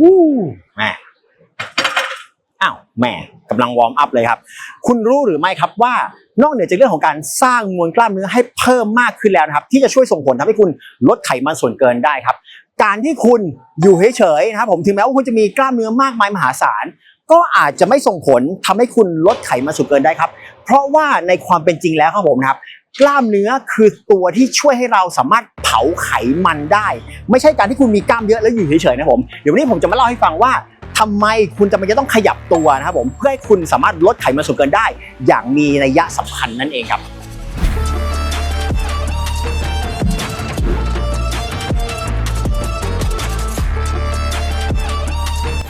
วู้แม่อ้าวแม่กำลังวอร์มอัพเลยครับ คุณรู้หรือไม่ครับว่านอกเหนือจากเรื่องของการสร้างมวลกล้ามเนื้อให้เพิ่มมากขึ้นแล้วนะครับ ที่จะช่วยส่งผลทำให้คุณลดไขมันส่วนเกินได้ครับ การที่คุณอยู่เฉยๆนะครับผมถึงแม้ว่าคุณจะมีกล้ามเนื้อมากมายมหาศาลก็อาจจะไม่ส่งผลทำให้คุณลดไขมันส่วนเกินได้ครับ เพราะว่าในความเป็นจริงแล้วครับผมนะครับ กล้ามเนื้อคือตัวที่ช่วยให้เราสามารถเผาไขมันได้ ไม่ใช่การที่คุณมีกล้ามเยอะแล้วอยู่เฉยๆนะผมเดี๋ยววันนี้ผมจะมาเล่าให้ฟังว่าทำไมคุณจำเป็นจะต้องขยับตัวนะครับผมเพื่อให้คุณสามารถลดไขมันส่วนเกินได้ อย่างมีนัยยะสำคัญนั่นเองครับ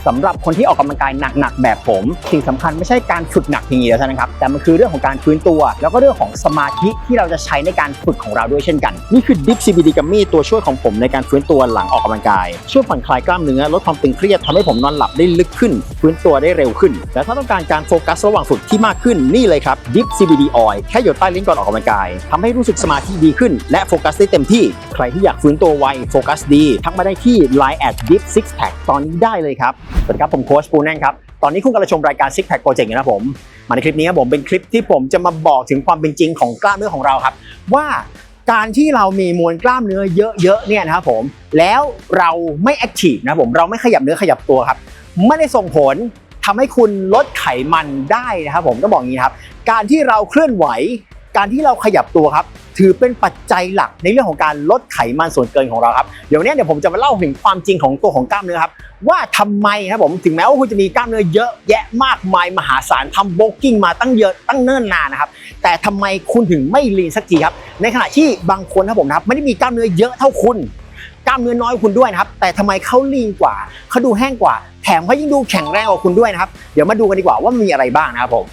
สำหรับคนที่ออกกำลังกายหนักๆแบบผม สิ่งสำคัญไม่ใช่การฝึกหนักเพียงอย่างเดียวเท่านั้นครับแต่มันคือเรื่องของการฟื้นตัว แล้วก็เรื่องของสมาธิที่เราจะใช้ในการฝึกของเราด้วยเช่นกัน นี่คือ Dip CBD Gummy ตัวช่วยของผมในการฟื้นตัวหลังออกกำลังกาย ช่วยผ่อนคลายกล้ามเนื้อลดความตึงเครียดทำให้ผมนอนหลับได้ลึกขึ้น ฟื้นตัวได้เร็วขึ้น และถ้าต้องการการโฟกัสระหว่างฝึกที่มากขึ้นนี่เลยครับ Dip CBD Oil แค่หยดใต้ลิ้นก่อนออกกำลังกายทำให้รู้สึกสมาธิดีขึ้น และโฟกัสได้เต็มที่ใครที่อยากฟื้นตัวไวโฟกัสดีทักมาได้ที่ Line at Dip Six Pack ตอนนี้ได้เลยครับสวัสดีครับ ผมโค้ชปูแน่นครับ ตอนนี้คุณกำลังชมรายการ Six Pack Project อยู่นะครับผม มาในคลิปนี้ครับผมเป็นคลิปที่ผมจะมาบอกถึงความเป็นจริงของกล้ามเนื้อของเราครับ ว่าการที่เรามีมวลกล้ามเนื้อเยอะๆเนี่ยนะครับผมแล้วเราไม่แอคทีฟนะผมเราไม่ขยับเนื้อขยับตัวครับไม่ได้ส่งผลทำให้คุณลดไขมันได้นะครับผมต้องบอกงี้ครับ การที่เราเคลื่อนไหว การที่เราขยับตัวครับ ถือเป็นปัจจัยหลักในเรื่องของการลดไขมันส่วนเกินของเราครับเดี๋ยวนี้เดี๋ยวผมจะมาเล่าถึงความจริงของตัวของกล้ามเนื้อครับว่าทำไมครับผมถึงแม้ว่าคุณจะมีกล้ามเนื้อเยอะแยะมากมายมหาศาลทำโบกกิ้งมาตั้งเยอะตั้งเนิ่นนานนะครับแต่ทำไมคุณถึงไม่ลีนสักทีครับในขณะที่บางคนครับผมนะครับไม่ได้มีกล้ามเนื้อเยอะเท่าคุณกล้ามเนื้อน้อยคุณด้วยนะครับ แต่ทำไมเขาลีนกว่าเขาดูแห้งกว่า แถมเขายิ่งดูแข็งแรงกว่าคุณด้วยนะครับ เดี๋ยวมาดูกันดีกว่าว่ามีอะไรบ้างนะครับผม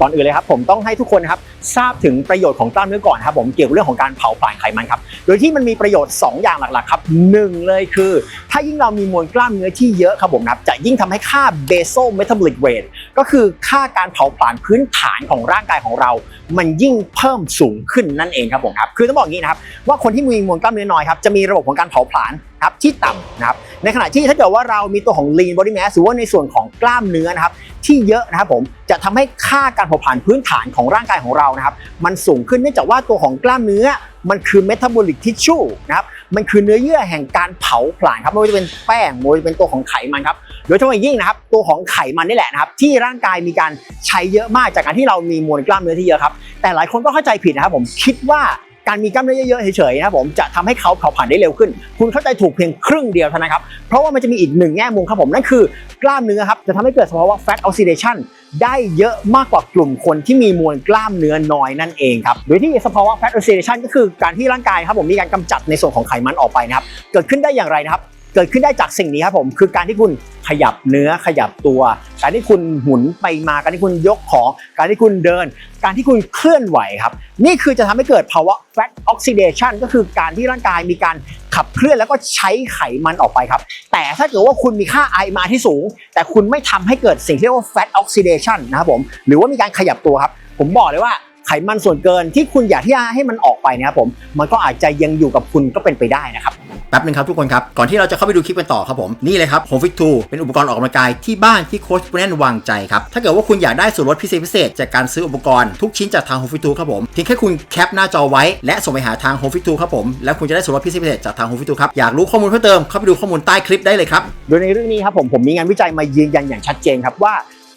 ก่อนอื่นเลยครับ ผมต้องให้ทุกคนครับทราบถึงประโยชน์ของกล้ามเนื้อก่อนครับผมเกี่ยวกับเรื่องของการเผาผลาญไขมันครับโดยที่มันมีประโยชน์ 2 อย่างหลักๆครับหนึ่งเลยคือ ถ้ายิ่งเรามีมวลกล้ามเนื้อที่เยอะครับผมนะครับจะยิ่งทำให้ค่า basal metabolic rate ก็คือค่าการเผาผลาญพื้นฐานของร่างกายของเรา มันยิ่งเพิ่มสูงขึ้นนั่นเองครับผมครับคือต้องบอกอย่างนี้นะครับว่าคนที่มีมวลกล้ามเนื้อน้อยครับจะมีระบบของการเผาผลาญครับที่ต่ำนะครับในขณะที่ถ้าเกิดว่าเรามีตัวของ lean body mass หรือว่าในส่วนของกล้ามเนื้อนะครับที่เยอะนะครับผมจะทำให้ค่าการเผาผลาญพื้นฐานของร่างกายของเรานะครับมันสูงขึ้นเนื่องจากว่าตัวของกล้ามเนื้อมันคือเมตาบอลิกทิชชู่นะครับมันคือเนื้อเยื่อแห่งการเผาผลาญครับไม่ว่าจะเป็นแป้งไม่ว่าจะเป็นตัวของไขมันครับโดยเฉพาะอย่างยิ่งนะครับตัวของไขมันนี่แหละนะครับที่ร่างกายมีการใช้เยอะมากจากการที่เรามีมวลกล้ามเนื้อที่เยอะครับแต่หลายคนก็เข้าใจผิดนะครับผมคิดว่า การมีกล้ามเนื้อเยอะๆเฉยๆนะครับผมจะทำให้เขาเผาผลาญได้เร็วขึ้น คุณเข้าใจถูกเพียงครึ่งเดียวเท่านั้นครับ เพราะว่ามันจะมีอีกหนึ่งแง่มุมครับผมนั่นคือกล้ามเนื้อครับจะทำให้เกิดสภาวะ fat oxidation ได้เยอะมากกว่ากลุ่มคนที่มีมวลกล้ามเนื้อน้อยนั่นเองครับ โดยที่สภาวะ fat oxidation ก็คือการที่ร่างกายครับผมมีการกำจัดในส่วนของไขมันออกไปนะครับ เกิดขึ้นได้อย่างไรนะครับ เกิดขึ้นได้จากสิ่งนี้ครับผมคือการที่คุณ ขยับเนื้อขยับตัว การที่คุณหมุนไปมาการที่คุณยกของ การที่คุณเดิน การที่คุณเคลื่อนไหวครับ นี่คือจะทำให้เกิดภาวะ fat oxidation ก็คือการที่ร่างกายมีการขับเคลื่อนแล้วก็ใช้ไขมันออกไปครับ แต่ถ้าเกิดว่าคุณมีค่า I มาที่สูง แต่คุณไม่ทำให้เกิดสิ่งที่เรียกว่า fat oxidation นะครับผมหรือว่ามีการขยับตัวครับ ผมบอกเลยว่าไขมันส่วนเกินที่คุณอยากที่จะให้มันออกไปนะครับผมมันก็อาจจะยังอยู่กับคุณก็เป็นไปได้นะครับ แป๊บนึงครับทุกคนครับ ก่อนที่เราจะเข้าไปดูคลิปกันต่อครับผม นี่เลยครับ Home Fit 2เป็นอุปกรณ์ออกกำลังกายที่บ้านที่โค้ชแนนวางใจครับ ถ้าเกิดว่าคุณอยากได้ส่วนลดพิเศษพิเศษจากการซื้ออุปกรณ์ทุกชิ้นจากทาง Home Fit 2ครับผมเพียงแค่คุณแคปหน้าจอไว้และส่งไปหาทาง Home Fit 2ครับผมแล้วคุณจะได้ส่วนลดพิเศษพิเศษจากทาง Home Fit 2ครับอยากรู้ข้อมูลเพิ่มเติมเข้าไปดูข้อมูลใต้คลิปได้เลยครับโดยในเรื่องนี้ครับผมผมมีงานวิจัยมายืนยันอย่างชัดเจนครับว่า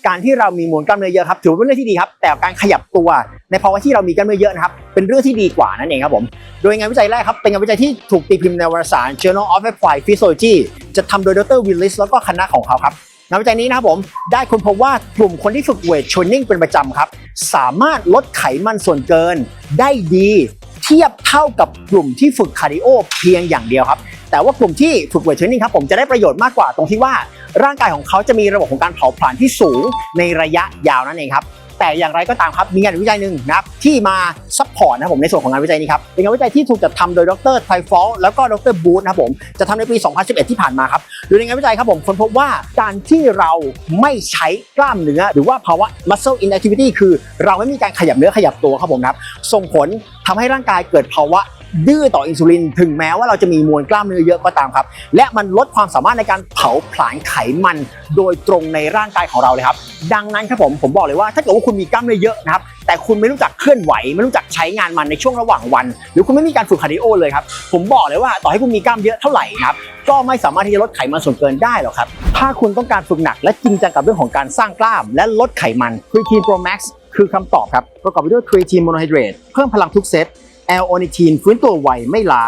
การที่เรามีมวลกล้ามเนื้อเยอะครับถือว่าเป็นเรื่องที่ดีครับ แต่การขยับตัวในภาวะที่เรามีกล้ามเนื้อเยอะนะครับเป็นเรื่องที่ดีกว่านั่นเองครับผมโดยงานวิจัยแรกครับเป็นงานวิจัยที่ถูกตีพิมพ์ในวารสาร Journal of Applied Physiology จะทำโดยดรวิลลิสแล้วก็คณะของเขาครับงานวิจัยนี้นะครับผมได้ค้นพบว่ากลุ่มคนที่ฝึกเวทเทรนนิ่งเป็นประจำครับ สามารถลดไขมันส่วนเกินได้ดี เทียบเท่ากับกลุ่มที่ฝึกคาร์ดิโอเพียงอย่างเดียวครับ แต่ว่ากลุ่มที่ฝึกเวทเทรนนิ่งครับผมจะได้ประโยชน์มากกว่าตรงที่ว่าร่างกายของเขาจะมีระบบของการเผาผลาญที่สูงในระยะยาวนั่นเองครับ แต่อย่างไรก็ตามครับมีงานวิจัยหนึ่งนะครับที่มาซัพพอร์ตนะผมในส่วนของงานวิจัยนี้ครับเป็นงานวิจัยที่ถูกจัดทำโดยดรไทฟอลแล้วก็ดรบูธนะครับผมจะทำในปี 2011 ที่ผ่านมาครับโดยในงานวิจัยครับผมค้นพบว่าการที่เราไม่ใช้กล้ามเนื้อ หรือว่าภาวะ muscle inactivity คือ เราไม่มีการขยับเนื้อขยับตัวครับผมครับส่งผลทำให้ร่างกายเกิดภาวะ ดื้อต่ออินซูลิน ถึงแม้ว่าเราจะมีมวลกล้ามเนื้อเยอะก็ตามครับ และมันลดความสามารถในการเผาผลาญไขมัน โดยตรงในร่างกายของเราเลยครับ ดังนั้นครับผมผมบอกเลยว่าถ้าเกิดว่าคุณมีกล้ามเนื้อเยอะนะครับแต่คุณไม่รู้จักเคลื่อนไหว ไม่รู้จักใช้งานมันในช่วงระหว่างวัน หรือคุณไม่มีการฝึกคาร์ดิโอเลยครับผมบอกเลยว่าต่อให้คุณมีกล้ามเยอะเท่าไหร่นะครับก็ไม่สามารถที่จะลดไขมันส่วนเกินได้หรอกครับ ถ้าคุณต้องการฝึกหนักและจริงจังกับเรื่องของการสร้างกล้าม และลดไขมัน Creatine Pro Max คือคำตอบครับ ประกอบไปด้วย Creatine Monohydrate เพิ่มพลังทุกเซต L-ornithine ฟื้นตัวไวไม่ล้า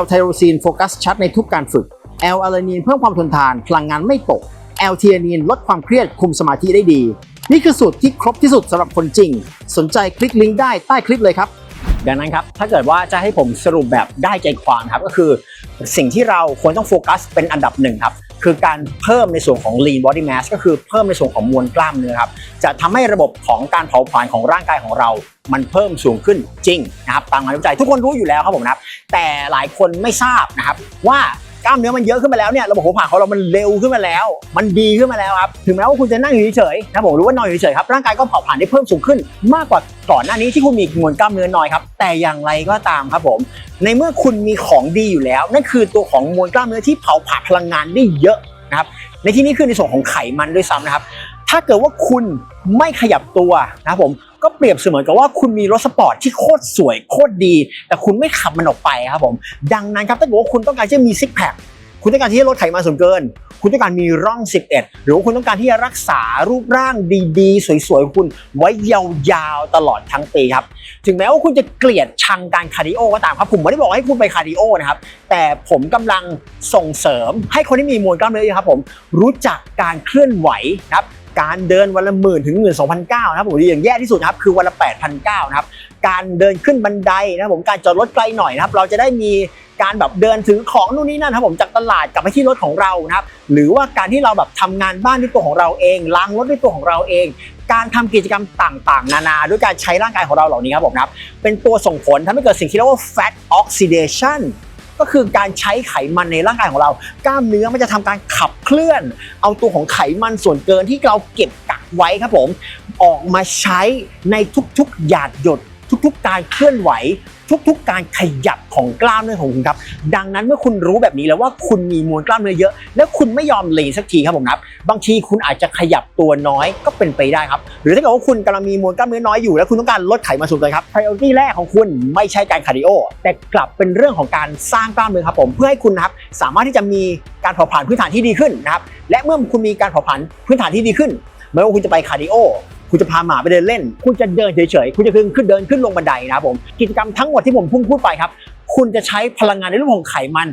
L-tyrosine โฟกัสชัดในทุกการฝึก L-alanine เพิ่มความทนทานพลังงานไม่ตก L-theanine ลดความเครียดคุมสมาธิได้ดี นี่คือสูตรที่ครบที่สุดสำหรับคนจริง สนใจคลิกลิงก์ได้ใต้คลิปเลยครับดังนั้นครับ ถ้าเกิดว่าจะให้ผมสรุปแบบได้ใจความครับ ก็คือสิ่งที่เราควรต้องโฟกัสเป็นอันดับหนึ่งครับ คือการเพิ่มในส่วนของ lean body mass ก็คือเพิ่มในส่วนของมวลกล้ามเนื้อครับ จะทำให้ระบบของการเผาผลาญของร่างกายของเรา มันเพิ่มสูงขึ้นจริงนะครับตามงานวิจัยทุกคนรู้อยู่แล้วครับผมนะครับ แต่หลายคนไม่ทราบนะครับว่า ล้ามเนื้อมันเยอะขึ้นมาแล้วเนี่ยระบบเผาผลาของเรามันเร็วขึ้นมาแล้ว มันดีขึ้นมาแล้วครับถึงแม้ว่าคุณจะนั่งอยู่เฉยๆนะผมหรือว่านอนอยู่เฉยๆครับร่างกายก็เผาผลาญได้เพิ่มสูงขึ้น มากกว่าก่อนหน้านี้ที่คุณมีมวลกล้ามเนื้อน้อยครับแต่อย่างไรก็ตามครับผม ในเมื่อคุณมีของดีอยู่แล้ว นั่นคือตัวของมวลกล้ามเนื้อที่เผาผลาญพลังงานได้เยอะนะครับในที่นี้คือในส่วนของไขมันด้วยซ้ำนะครับถ้าเกิดว่าคุณ ไม่ขยับตัวนะครับผมก็เปรียบเสมือนกับว่าคุณมีรถสปอร์ตที่โคตรสวยโคตรดี แต่คุณไม่ขับมันออกไปครับผมดังนั้นครับถ้าเกิดว่าคุณต้องการที่จะมีซิกแพคคุณต้องการที่จะลดไขมันส่วนเกิน คุณต้องการมีร่อง 11 หรือว่าคุณต้องการที่จะรักษารูปร่างดีๆ สวยๆของคุณไว้ยาวๆ ตลอดทั้งปีครับ ถึงแม้ว่าคุณจะเกลียดชังการคาร์ดิโอก็ตามครับ ผมไม่ได้บอกให้คุณไปคาร์ดิโอนะครับ แต่ผมกำลังส่งเสริมให้คนที่มีมวลกล้ามเนื้อครับผมรู้จักการเคลื่อนไหวนะครับ การเดินวันละหมื่นถึงหมื่นสองพันเก้านะครับผมอย่างแย่ที่สุดนะครับคือวันละแปดพันเก้านะครับการเดินขึ้นบันไดนะครับผมการจอดรถไกลหน่อยนะครับเราจะได้มีการแบบเดินถือของนู่นนี่นั่นครับผมจากตลาดกลับไปที่รถของเรานะครับหรือว่าการที่เราแบบทำงานบ้านด้วยตัวของเราเองล้างรถด้วยตัวของเราเอง การทำกิจกรรมต่างๆ นานาด้วยการใช้ร่างกายของเราเหล่านี้ครับผมนะครับเป็นตัวส่งผลทำให้เกิดสิ่งที่เรียกว่า fat oxidation ก็คือการใช้ไขมันในร่างกายของเรา กล้ามเนื้อมันจะทำการขับเคลื่อน เอาตัวของไขมันส่วนเกินที่เราเก็บกักไว้ครับผม ออกมาใช้ในทุกๆ หยาดหยด ทุกๆ การเคลื่อนไหว ทุกๆ การขยับของกล้ามเนื้อของคุณครับ ดังนั้นเมื่อคุณรู้แบบนี้แล้วว่าคุณมีมวลกล้ามเนื้อเยอะ แล้วคุณไม่ยอมเลนสักทีครับผมครับบางทีคุณอาจจะขยับตัวน้อยก็เป็นไปได้ครับ หรือถ้าเกิดว่าคุณกำลังมีมวลกล้ามเนื้อน้อยอยู่ แล้วคุณต้องการลดไขมันส่วนเกินครับ priority แรกของคุณไม่ใช่การคาร์ดิโอแต่กลับเป็นเรื่องของการสร้างกล้ามเนื้อครับผมเพื่อให้คุณนะครับสามารถที่จะมีการเผาผลาญพื้นฐานที่ดีขึ้นนะครับและเมื่อคุณมีการเผาผลาญพื้นฐานที่ดีขึ้นไม่ว่าคุณจะไปคาร์ดิโอ คุณจะพาหมาไปเดินเล่น คุณจะเดินเฉยๆ คุณจะขึ้นขึ้นเดินขึ้นลงบันไดนะครับผม กิจกรรมทั้งหมดที่ผมพุ่งพูดไปครับ คุณจะใช้พลังงานในรูปของไขมัน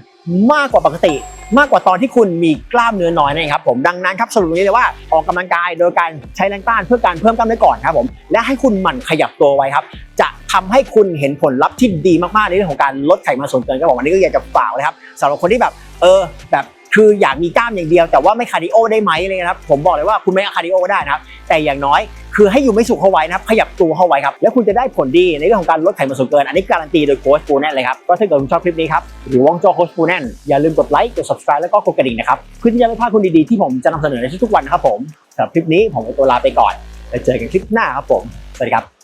มากกว่าปกติ มากกว่าตอนที่คุณมีกล้ามเนื้อน้อยนั่นเองครับผม ดังนั้นครับสรุปตรงนี้เลยว่าออกกำลังกายโดยการใช้แรงต้านเพื่อการเพิ่มกล้ามเนื้อก่อนครับผม และให้คุณหมั่นขยับตัวไว้ครับ จะทำให้คุณเห็นผลลัพธ์ที่ดีมากๆในเรื่องของการลดไขมันส่วนเกินครับผมวันนี้ก็อยากจะฝากเลยครับสำหรับคนที่แบบเออแบบ คืออยากมีกล้ามอย่างเดียวแต่ว่าไม่คาร์ดิโอได้ไหมอะไรเลยนะครับผมบอกเลยว่าคุณไม่คาร์ดิโอก็ได้นะครับแต่อย่างน้อยคือให้อยู่ไม่สุขเข้าไว้นะครับขยับตัวเข้าไว้ครับแล้วคุณจะได้ผลดีในเรื่องของการลดไขมันส่วนเกิน อันนี้การันตีโดยโค้ชปูแนนเลยครับก็ถ้าเกิดคุณชอบคลิปนี้ครับหรือว่องจอโค้ชปูแน่นอย่าลืมกดไลค์กด subscribe แล้วก็กดกระดิ่งนะครับเพื่อที่จะไม่พลาดคนดีๆที่ผมจะนำเสนอในทุกๆวันครับผมสำหรับคลิปนี้ผมขอตัวลาไปก่อนแล้วเจอกันคลิปหน้าครับผมสวัสดีครับ